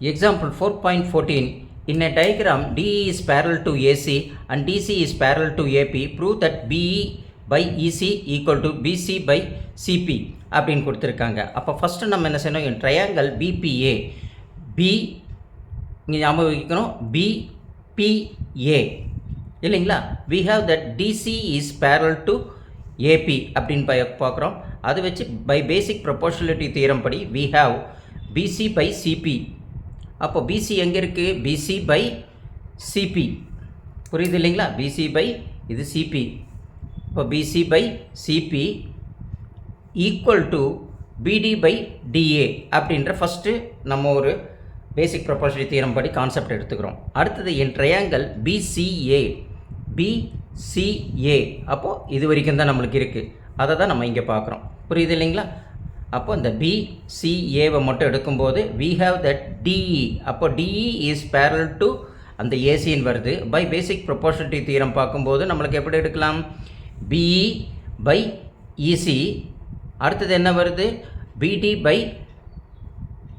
Example 4.14 In a diagram, DE is parallel to AC and DC is parallel to AP. Prove that BE by EC equal to BC by CB அப்படின்னு கொடுத்துருக்காங்க. அப்போ first நம்ம என்ன செய்யணும்? என் triangle BBA B இங்கே ஞாபகம் வைக்கணும் BBA இல்லைங்களா? We have that DC is parallel to AB அப்படின்னு ப பார்க்குறோம். அது வச்சு பை பேசிக் ப்ரொபோஷலிட்டி தீரம் படி we have PC by CB அப்போ பிசி எங்கே இருக்குது பிசி பை சிபி புரியுது இல்லைங்களா? பிசி பை இது சிபி இப்போ BC by CB equal to BD by DA அப்படின்ற ஃபஸ்ட்டு நம்ம ஒரு பேசிக் ப்ரொபோஷனரி தீரம் படி கான்செப்ட் எடுத்துக்கிறோம். அடுத்தது என் ட்ரையாங்கல் பிசிஏ பிசிஏ அப்போது இது வரைக்கும் தான் நம்மளுக்கு இருக்குது அதை தான் நம்ம இங்கே பார்க்குறோம். புரியுது இல்லைங்களா? அப்போ இந்த பிசிஏவை மட்டும் எடுக்கும்போது வி ஹாவ் தட் டிஇ அப்போ டிஇ இஸ் பேரல் டு அந்த ஏசின்னு வருது. பை பேசிக் ப்ரொபோர்ஷனிட்டி தீரம் பார்க்கும்போது நம்மளுக்கு எப்படி எடுக்கலாம்? பிஇ பை இசி அடுத்தது என்ன வருது? பிடி பை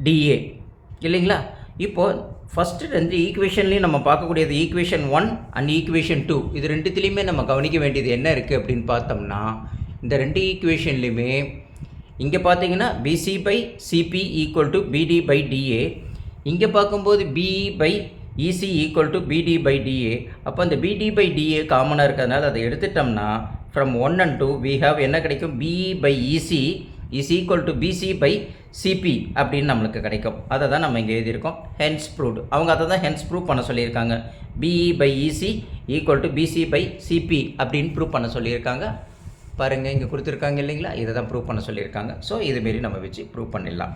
டிஏ இல்லைங்களா? இப்போது ஃபஸ்ட்டு ரெண்டு ஈக்குவேஷன்லேயும் நம்ம பார்க்கக்கூடியது equation one and equation two இது ரெண்டுத்துலேயுமே நம்ம கவனிக்க வேண்டியது என்ன இருக்குது அப்படின்னு பார்த்தோம்னா இந்த ரெண்டு ஈக்குவேஷன்லேயுமே இங்கே பார்த்தீங்கன்னா BC by CB equal to BD by DA இங்கே பார்க்கும்போது BE by EC equal to BD by DA அப்போ அந்த பிடி பை டிஏ காமனாக இருக்கிறதுனால அதை எடுத்துட்டோம்னா from one and two we have என்ன கிடைக்கும்? BE by EC is equal to BC by CB அப்படின்னு நம்மளுக்கு கிடைக்கும். அதை தான் நம்ம இங்கே எழுதியிருக்கோம். ஹென்ஸ் ப்ரூவ்டு அவங்க அதை தான் ஹென்ஸ் ப்ரூவ் பண்ண சொல்லியிருக்காங்க. BE by EC equal to BC by CB அப்படின்னு ப்ரூவ் பண்ண சொல்லியிருக்காங்க. பாருங்கள் இங்கே கொடுத்துருக்காங்க இல்லைங்களா? இதை தான் ப்ரூவ் பண்ண சொல்லியிருக்காங்க. ஸோ இதுமாரி நம்ம வச்சு ப்ரூவ் பண்ணிடலாம்.